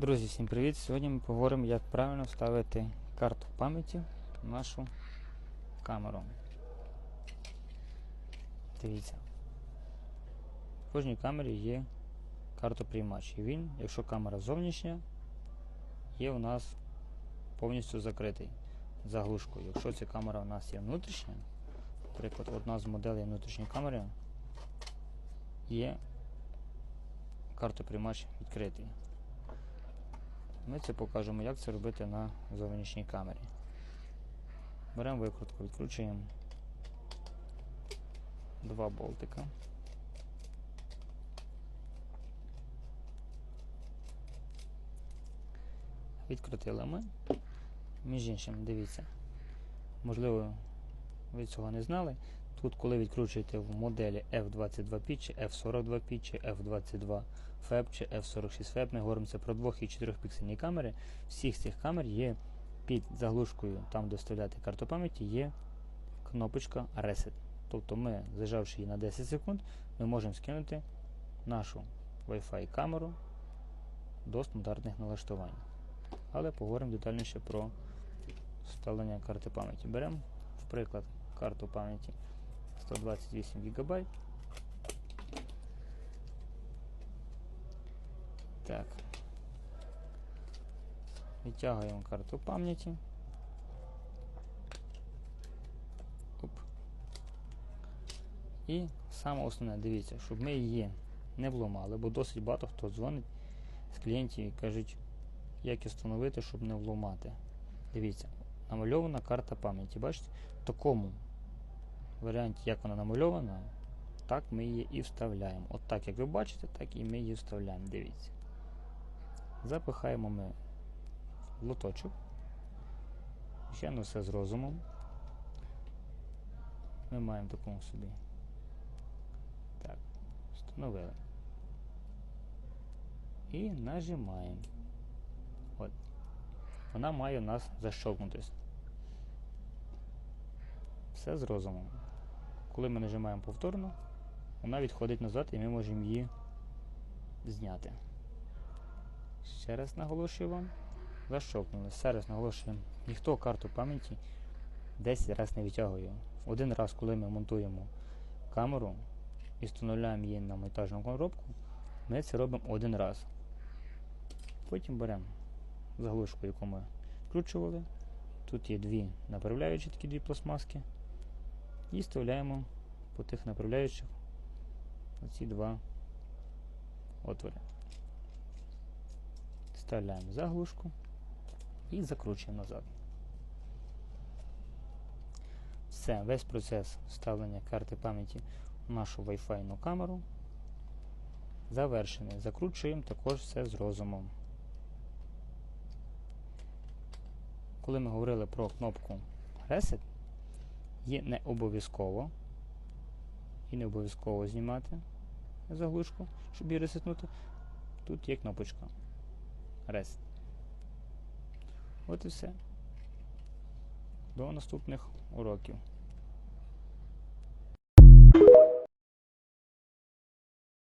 Друзі, всім привіт! Сьогодні ми поговоримо, як правильно вставити карту пам'яті в нашу камеру. Дивіться. В кожній камері є картоприймач. І він, якщо камера зовнішня, є у нас повністю закритий заглушкою. Якщо ця камера у нас є внутрішня, наприклад, одна з моделей внутрішньої камери є картоприймач відкритий. Ми це покажемо, як це робити на зовнішній камері. Беремо викрутку, відкручуємо два болтика. Відкрутили ми. Між іншим, дивіться, можливо, ви цього не знали. Тут, коли відкручуєте в моделі F22P чи F42P чи F22 FEP чи F46 FEP, ми говоримо це про 2 і 4 піксельні камери. Всіх цих камер є під заглушкою, там де вставляти карту пам'яті, є кнопочка Reset. Тобто ми, зажавши її на 10 секунд, ми можемо скинути нашу Wi-Fi камеру до стандартних налаштувань. Але поговоримо детальніше про вставлення карти пам'яті. Беремо, в приклад, карту пам'яті 128 ГБ. Так. Відтягуємо карту пам'яті. І саме основне, дивіться, щоб ми її не вломали, бо досить багато хто дзвонить з клієнтів і кажуть, як встановити, щоб не вломати. Дивіться, намальована карта пам'яті. Бачите? Такому варіанті, як вона намальована, так ми її і вставляємо. От так, як ви бачите, так і ми її вставляємо. Дивіться. Запихаємо ми в лоточок. Ще не все з розумом. Ми маємо таку собі. Так, встановили. І нажимаємо. От. Вона має у нас защолкнутися. Все з розумом. Коли ми нажимаємо повторно, вона відходить назад і ми можемо її зняти. Ще раз наголошую вам. Защолкнули. Ще раз наголошуємо. Ніхто карту пам'яті 10 разів не витягує. Один раз, коли ми монтуємо камеру і встановляємо її на монтажну коробку, ми це робимо один раз. Потім беремо заглушку, яку ми вкручували. Тут є дві направляючі такі дві пластмаски. І вставляємо по тих направляючих оці два отвори. Вставляємо заглушку і закручуємо назад. Все, весь процес вставлення карти пам'яті в нашу Wi-Fi камеру завершений. Закручуємо також все з розумом. Коли ми говорили про кнопку Reset, є не обов'язково і не обов'язково знімати заглушку, щоб її ресетнути. Тут є кнопочка Reset. От і все. До наступних уроків.